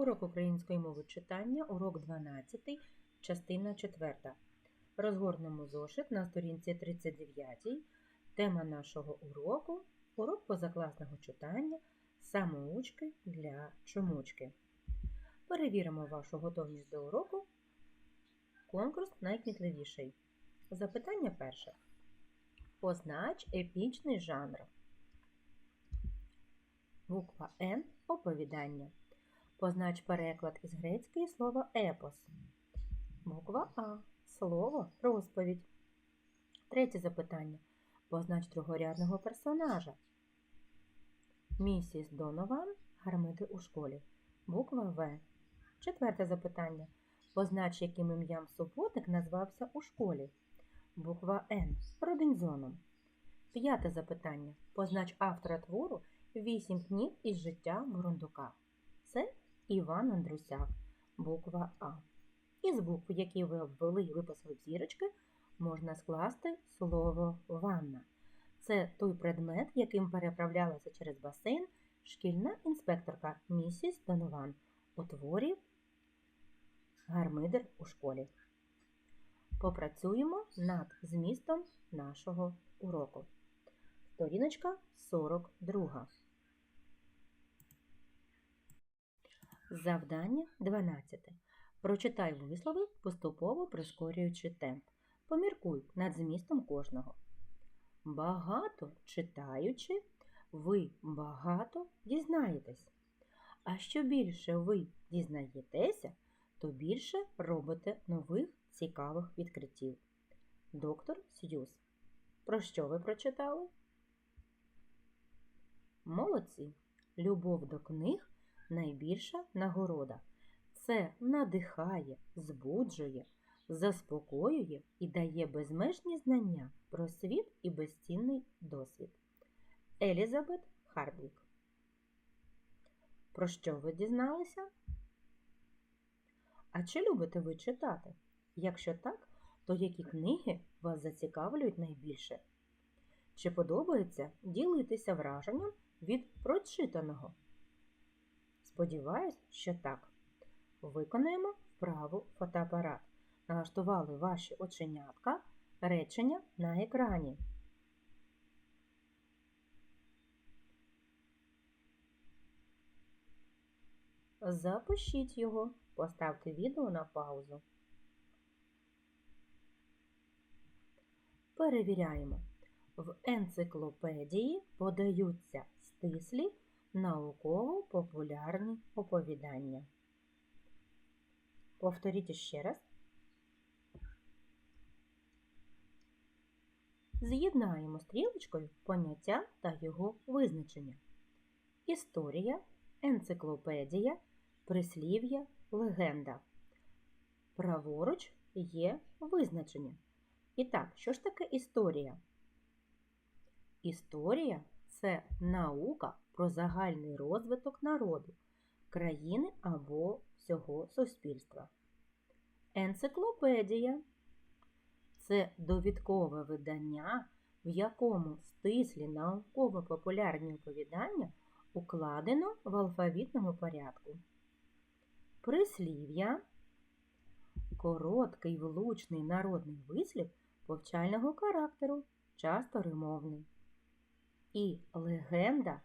Урок української мови читання, урок 12, частина 4. Розгорнемо зошит на сторінці 39. Тема нашого уроку урок позакласного читання самоучки для чомучки. Перевіримо вашу готовність до уроку. Конкурс найкмітливіший. Запитання перше. Познач епічний жанр. Буква Н оповідання. Познач переклад із грецької слова епос. Буква А. Слово розповідь. Третє запитання. Познач другорядного персонажа. Місіс Донован гармиди у школі. Буква В. Четверте запитання. Познач, яким ім'ям суботник назвався у школі. Буква Н. Робінзоном. П'яте запитання. Познач автора твору Вісім днів із життя Бурундука. Це Іван Андрусяк. Буква А. Із букв, які ви обвели і виписали в зірочки, можна скласти слово ванна. Це той предмет, яким переправлялася через басейн шкільна інспекторка місіс Донован у творі Гармидер у школі. Попрацюємо над змістом нашого уроку. Сторіночка 42. Завдання 12. Прочитай вислови, поступово прискорюючи темп. Поміркуй над змістом кожного. Багато читаючи, ви багато дізнаєтесь. А що більше ви дізнаєтеся, то більше робите нових цікавих відкриттів. Доктор Сьюз. Про що ви прочитали? Молодці! Любов до книг найбільша нагорода. Це надихає, збуджує, заспокоює і дає безмежні знання про світ і безцінний досвід. Елізабет Харблік. Про що ви дізналися? А чи любите ви читати? Якщо так, то які книги вас зацікавлюють найбільше? Чи подобається ділитися враженням від прочитаного? Сподіваюсь, що так. Виконаємо вправу фотоапарат. Налаштували ваші оченятка речення на екрані. Запишіть його, поставте відео на паузу. Перевіряємо. В енциклопедії подаються стислі науково-популярні оповідання. Повторіть ще раз. З'єднаємо стрілочкою поняття та його визначення. Історія, енциклопедія, прислів'я, легенда. Праворуч є визначення. І так, що ж таке історія? Історія це наука про загальний розвиток народу, країни або всього суспільства. Енциклопедія це довідкове видання, в якому стислі науково-популярні оповідання укладено в алфавітному порядку. Прислів'я короткий влучний народний вислів повчального характеру, часто римовний. І легенда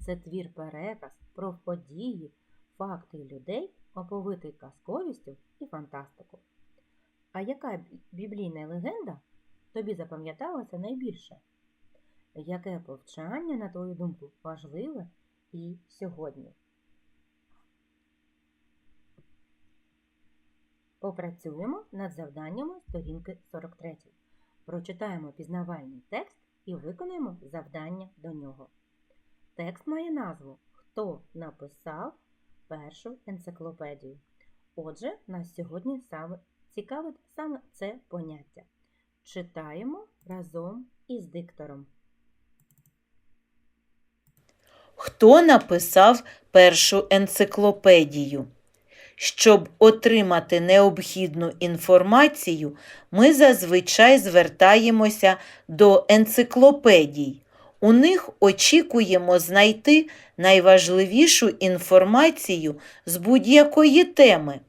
це твір переказ про події, факти людей, оповитий казковістю і фантастику. А яка біблійна легенда тобі запам'яталася найбільше? Яке повчання, на твою думку, важливе і сьогодні? Попрацюємо над завданнями сторінки 43. Прочитаємо пізнавальний текст і виконуємо завдання до нього. Текст має назву Хто написав першу енциклопедію. Отже, нас сьогодні саме цікавить саме це поняття. Читаємо разом із диктором. Хто написав першу енциклопедію? Щоб отримати необхідну інформацію, ми зазвичай звертаємося до енциклопедій. У них очікуємо знайти найважливішу інформацію з будь-якої теми.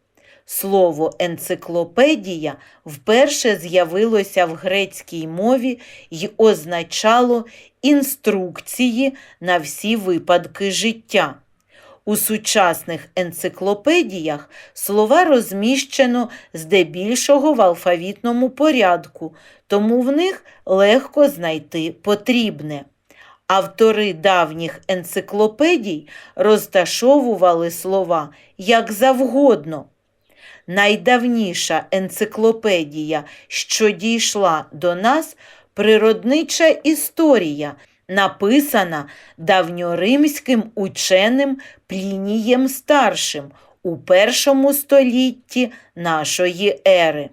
Слово енциклопедія вперше з'явилося в грецькій мові й означало інструкції на всі випадки життя. У сучасних енциклопедіях слова розміщено здебільшого в алфавітному порядку, тому в них легко знайти потрібне. Автори давніх енциклопедій розташовували слова як завгодно. Найдавніша енциклопедія, що дійшла до нас, природнича історія, написана давньоримським ученим Плінієм Старшим у першому столітті нашої ери.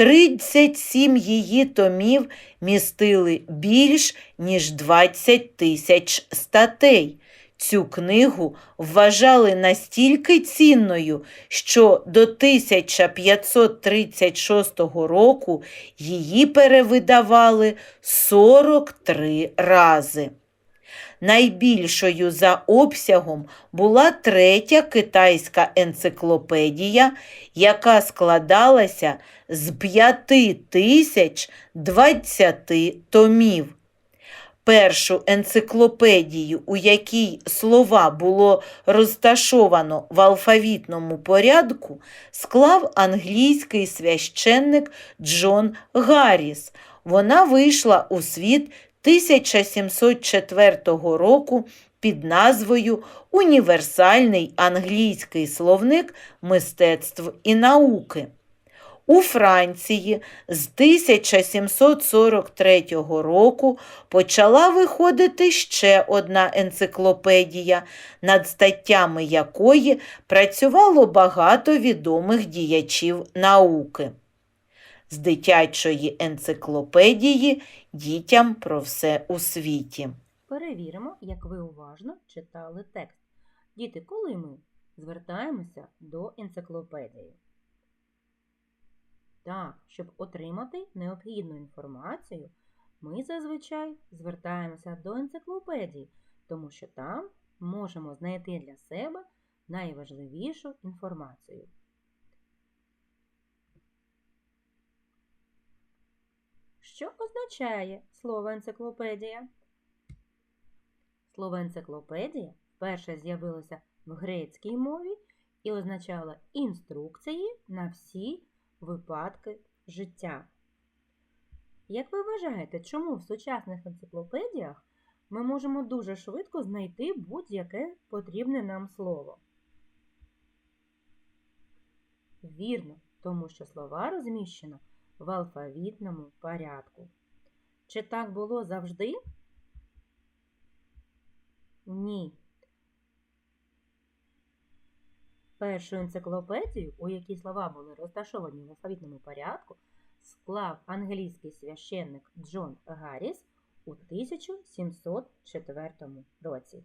37 її томів містили більш ніж 20 тисяч статей. Цю книгу вважали настільки цінною, що до 1536 року її перевидавали 43 рази. Найбільшою за обсягом була третя китайська енциклопедія, яка складалася з 5020 томів. Першу енциклопедію, у якій слова було розташовано в алфавітному порядку, склав англійський священник Джон Гарріс. Вона вийшла у світ 1704 року під назвою Універсальний англійський словник мистецтв і науки. У Франції з 1743 року почала виходити ще одна енциклопедія, над статтями якої працювало багато відомих діячів науки. З дитячої енциклопедії дітям про все у світі. Перевіримо, як ви уважно читали текст. Діти, коли ми звертаємося до енциклопедії? Так, щоб отримати необхідну інформацію, ми зазвичай звертаємося до енциклопедії, тому що там можемо знайти для себе найважливішу інформацію. Що означає слово енциклопедія? Слово енциклопедія вперше з'явилося в грецькій мові і означало інструкції на всі випадки життя. Як ви вважаєте, чому в сучасних енциклопедіях ми можемо дуже швидко знайти будь-яке потрібне нам слово? Вірно, тому що слова розміщено в алфавітному порядку. Чи так було завжди? Ні. Першу енциклопедію, у якій слова були розташовані в алфавітному порядку, склав англійський священник Джон Гарріс у 1704 році.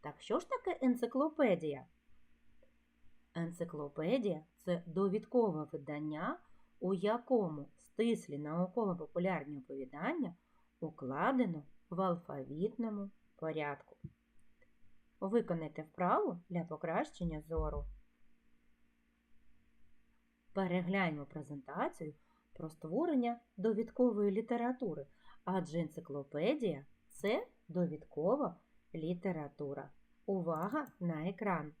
Так що ж таке енциклопедія? Енциклопедія це довідкове видання, у якому стислі науково-популярні оповідання укладено в алфавітному порядку. Виконайте вправу для покращення зору. Перегляньмо презентацію про створення довідкової літератури, адже енциклопедія це довідкова література. Увага на екран!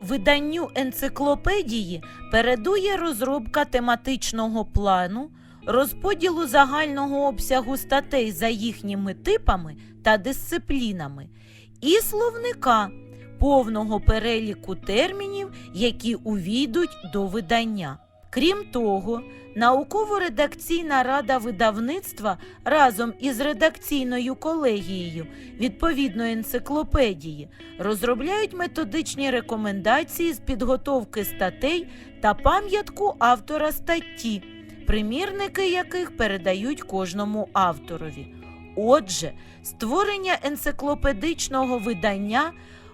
Виданню енциклопедії передує розробка тематичного плану, розподілу загального обсягу статей за їхніми типами та дисциплінами, і словника повного переліку термінів, які увійдуть до видання. Крім того, науково-редакційна рада видавництва разом із редакційною колегією відповідної енциклопедії розробляють методичні рекомендації з підготовки статей та пам'ятку автора статті, примірники яких передають кожному авторові. Отже, створення енциклопедичного видання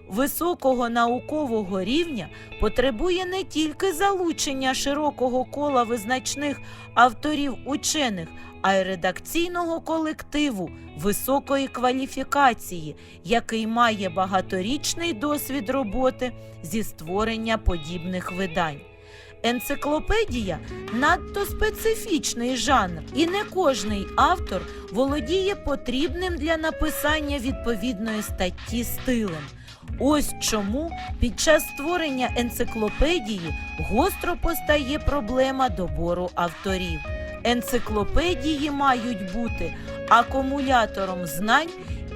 високого наукового рівня потребує не тільки залучення широкого кола визначних авторів учених, а й редакційного колективу високої кваліфікації, який має багаторічний досвід роботи зі створення подібних видань. Енциклопедія надто специфічний жанр, і не кожний автор володіє потрібним для написання відповідної статті стилем. Ось чому під час створення енциклопедії гостро постає проблема добору авторів. Енциклопедії мають бути акумулятором знань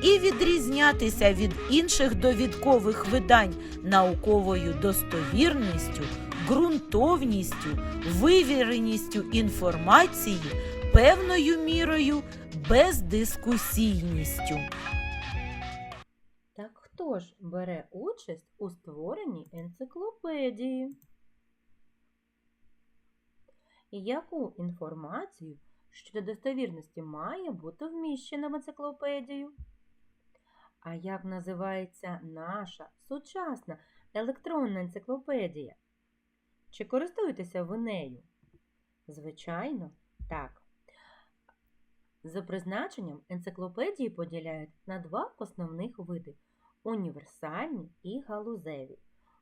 і відрізнятися від інших довідкових видань науковою достовірністю, ґрунтовністю, вивіреністю інформації, певною мірою бездискусійністю. Хто ж бере участь у створенні енциклопедії? І яку інформацію щодо достовірності має бути вміщена в енциклопедію? А як називається наша сучасна електронна енциклопедія? Чи користуєтеся ви нею? Звичайно, так. За призначенням енциклопедії поділяють на два основних види універсальні і галузеві.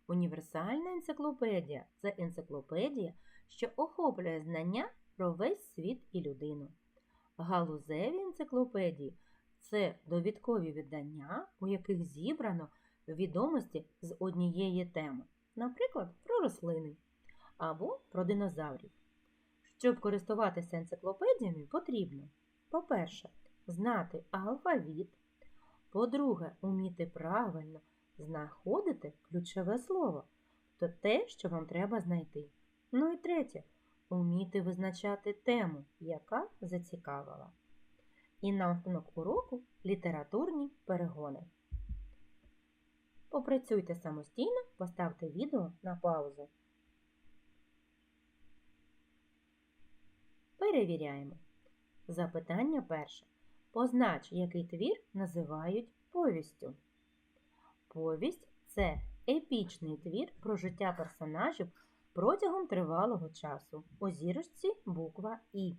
Універсальна енциклопедія це енциклопедія, що охоплює знання про весь світ і людину. Галузеві енциклопедії це довідкові видання, у яких зібрано відомості з однієї теми, наприклад, про рослини або про динозаврів. Щоб користуватися енциклопедіями, потрібно, по-перше, знати алфавіт, по-друге, уміти правильно знаходити ключове слово, то те, що вам треба знайти. Ну і третє, уміти визначати тему, яка зацікавила. І наостанок уроку літературні перегони. Попрацюйте самостійно, поставте відео на паузу. Перевіряємо. Запитання перше. Познач, який твір називають повістю. Повість це епічний твір про життя персонажів протягом тривалого часу. У зірочці буква І.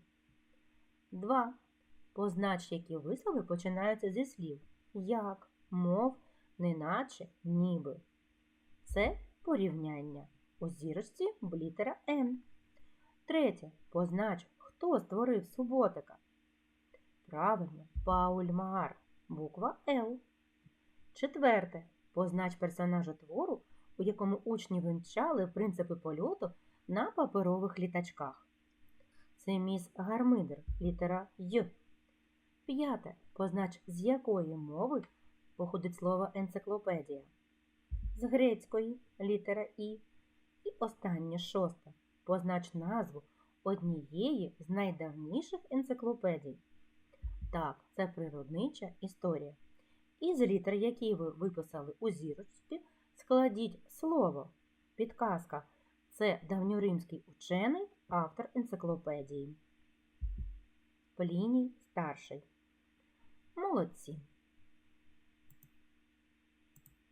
2. Познач, які вислови починаються зі слів як, мов, неначе, ніби. Це порівняння. У зірочці літера Н. Третє. Познач, хто створив суботика. Правильно, Пауль Маар. Буква Л. Четверте. Познач персонажа твору, у якому учні вивчали принципи польоту на паперових літачках. Це міс Гармидер, літера Й. П'яте. Познач, з якої мови походить слово енциклопедія. З грецької літера І. І останнє шосте. Познач назву однієї з найдавніших енциклопедій. Так, це природнича історія. Із літер, які ви виписали у зірочці, складіть слово. Підказка це давньоримський учений, автор енциклопедії. Пліній старший. Молодці.